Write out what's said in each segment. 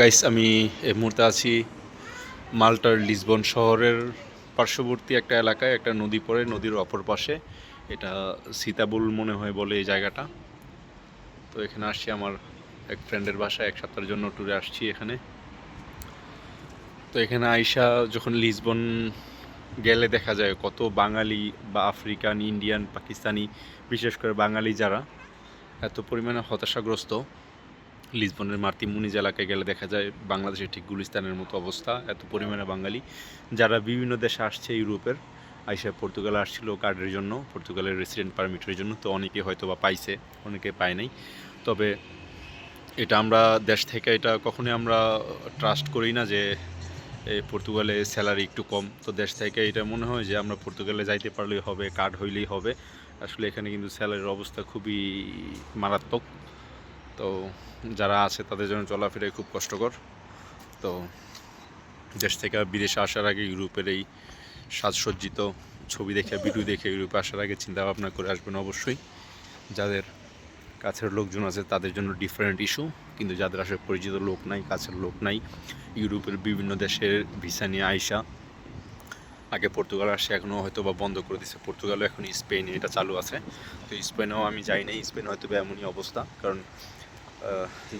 Guys আমি এই মুহূর্তে আছি মাল্টার লিসবন শহরের পার্শ্ববর্তী একটা এলাকায়, একটা নদী পড়ে, নদীর অপর পাশে। এটা সীতাবুল মনে হয় বলে এই জায়গাটা। তো এখানে আসছি আমার এক ফ্রেন্ডের বাসায়, এক সপ্তাহের জন্য ট্যুরে আসছি এখানে। তো এখানে আইসা যখন লিসবন গেলে দেখা যায় কত বাঙালি বা আফ্রিকান, ইন্ডিয়ান, পাকিস্তানি, বিশেষ করে বাঙালি যারা, এত পরিমাণে হতাশাগ্রস্ত। লিসবনের মার্তি মুনিজ এলাকায় গেলে দেখা যায় বাংলাদেশের ঠিক গুলিস্তানের মতো অবস্থা, এত পরিমাণে বাঙালি। যারা বিভিন্ন দেশে আসছে ইউরোপের, আইসা পর্তুগালে আসছিল কার্ডের জন্য, পর্তুগালের রেসিডেন্ট পারমিটের জন্য, তো অনেকে হয়তো বা পাইছে, অনেকে পায় নাই। তবে এটা আমরা দেশ থেকে এটা কখনোই আমরা ট্রাস্ট করি না যে পর্তুগালে স্যালারি একটু কম। তো দেশ থেকে এটা মনে হয় যে আমরা পর্তুগালে যাইতে পারলেই হবে কার্ড হইলেই হবে। আসলে এখানে কিন্তু স্যালারির অবস্থা খুবই মারাত্মক। তো যারা আছে তাদের জন্য চলাফেরাই খুব কষ্টকর। তো দেশ থেকে বিদেশে আসার আগে ইউরোপের এই সাজসজ্জিত ছবি দেখে, ভিডিও দেখে ইউরোপে আসার আগে চিন্তা ভাবনা করে আসবেন অবশ্যই। যাদের কাছের লোকজন আছে তাদের জন্য ডিফারেন্ট ইস্যু কিন্তু যাদের আসলে পরিচিত লোক নাই, কাছের লোক নাই, ইউরোপের বিভিন্ন দেশের ভিসা নিয়ে আইসা, আগে পর্তুগাল আসে, এখনও হয়তো বা বন্ধ করে দিচ্ছে পর্তুগালও এখন স্পেনে এটা চালু আছে। তো স্পেনেও আমি যাই নাই, স্পেন হয়তো বা এমনই অবস্থা, কারণ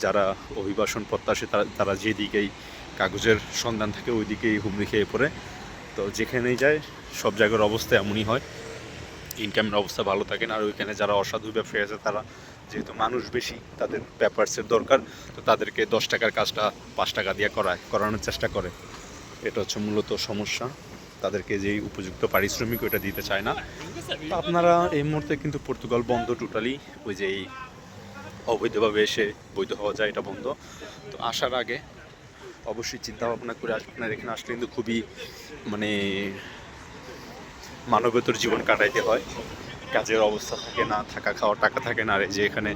যারা অভিবাসন প্রত্যাশী, তারা তারা যেদিকেই কাগজের সন্ধান থাকে ওই দিকেই হুমড়ি খেয়ে পড়ে। তো যেখানেই যায়, সব জায়গার অবস্থা এমনই হয়। ইনকামের অবস্থা ভালো থাকে না। আর ওইখানে যারা অসাধু ব্যবসায়ী আছে, তারা যেহেতু মানুষ বেশি, তাদের পেপারসের দরকার। তো তাদেরকে দশ টাকার কাজটা পাঁচ টাকা দিয়ে করায়, করানোর চেষ্টা করে। এটা হচ্ছে মূলত সমস্যা। তাদেরকে যেই উপযুক্ত পারিশ্রমিক ওইটা দিতে চায় না। আপনারা এই মুহূর্তে কিন্তু পর্তুগাল বন্ধ টোটালি ওই যে অবৈধভাবে এসে বৈধ হওয়া যায়, এটা বন্ধ। তো আসার আগে অবশ্যই চিন্তা ভাবনা করে আসবেন আপনার এখানে আসলে কিন্তু খুবই মানে মানবেতর জীবন কাটাইতে হয়। কাজের অবস্থা থাকে না, থাকা খাওয়ার টাকা থাকে না, আর যে এখানে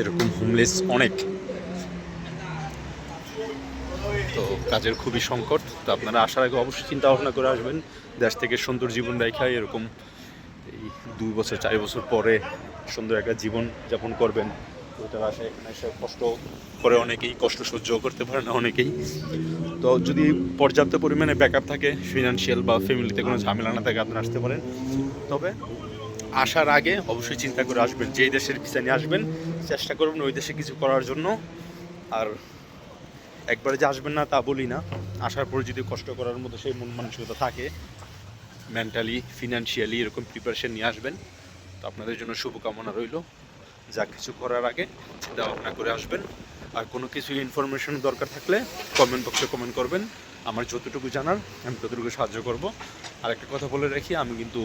এরকম হোমলেস অনেক। তো কাজের খুবই সংকট। তো আপনারা আসার আগে অবশ্যই চিন্তা ভাবনা করে আসবেন। দেশ থেকে সুন্দর জীবন দেখায় এরকম এই দুই বছর, চার বছর পরে সুন্দর একটা জীবন যাপন করবেন। ওইটার আশায় এখানে এসে কষ্ট করে অনেকেই কষ্ট সহ্য করতে পারে না অনেকেই। তো যদি পর্যাপ্ত পরিমাণে ব্যাকআপ থাকে ফিনান্সিয়াল বা ফ্যামিলিতে কোনো ঝামেলা না থাকে, আপনারা আসতে পারেন। তবে আসার আগে অবশ্যই চিন্তা করে আসবেন, যেই দেশের ভিসা নিয়ে আসবেন, চেষ্টা করবেন ওই দেশে কিছু করার জন্য। আর একবারে যে আসবেন না তা বলি না, আসার পরে যদি কষ্ট করার মতো সেই মন মানসিকতা থাকে মেন্টালি ফিনান্সিয়ালি এরকম প্রিপারেশন নিয়ে আসবেন, তো আপনাদের জন্য শুভকামনা রইল। যা কিছু করার আগে চিন্তা ভাবনা করে আসবেন। আর কোনো কিছু ইনফরমেশন দরকার থাকলে কমেন্ট বক্সে কমেন্ট করবেন। আমার যতটুকু জানার, আমি ততটুকু সাহায্য করব। আর একটা কথা বলে রাখি, আমি কিন্তু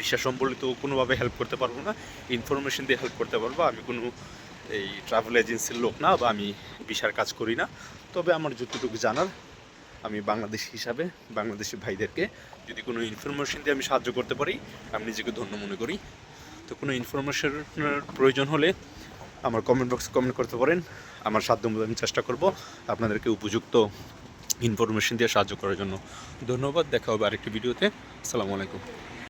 বিশ্বাস সম্বলিত কোনোভাবে হেল্প করতে পারব না। ইনফরমেশন দিয়ে হেল্প করতে পারব। আমি কোনো এই ট্রাভেল এজেন্সির লোক না বা আমি বিশার কাজ করি না। তবে আমার যতটুকু জানার, আমি বাংলাদেশ হিসাবে, বাংলাদেশি ভাইদেরকে যদি কোনো ইনফরমেশন দিয়ে আমি সাহায্য করতে পারি, আমি নিজেকে ধন্য মনে করি। তো কোনো ইনফরমেশনের প্রয়োজন হলে আমার কমেন্ট বক্সে কমেন্ট করতে পারেন। আমার সাধ্য মতো আমি চেষ্টা করব আপনাদেরকে উপযুক্ত ইনফরমেশন দিয়ে সাহায্য করার জন্য। ধন্যবাদ, দেখা হবে আরেকটি ভিডিওতে আসসালামু আলাইকুম।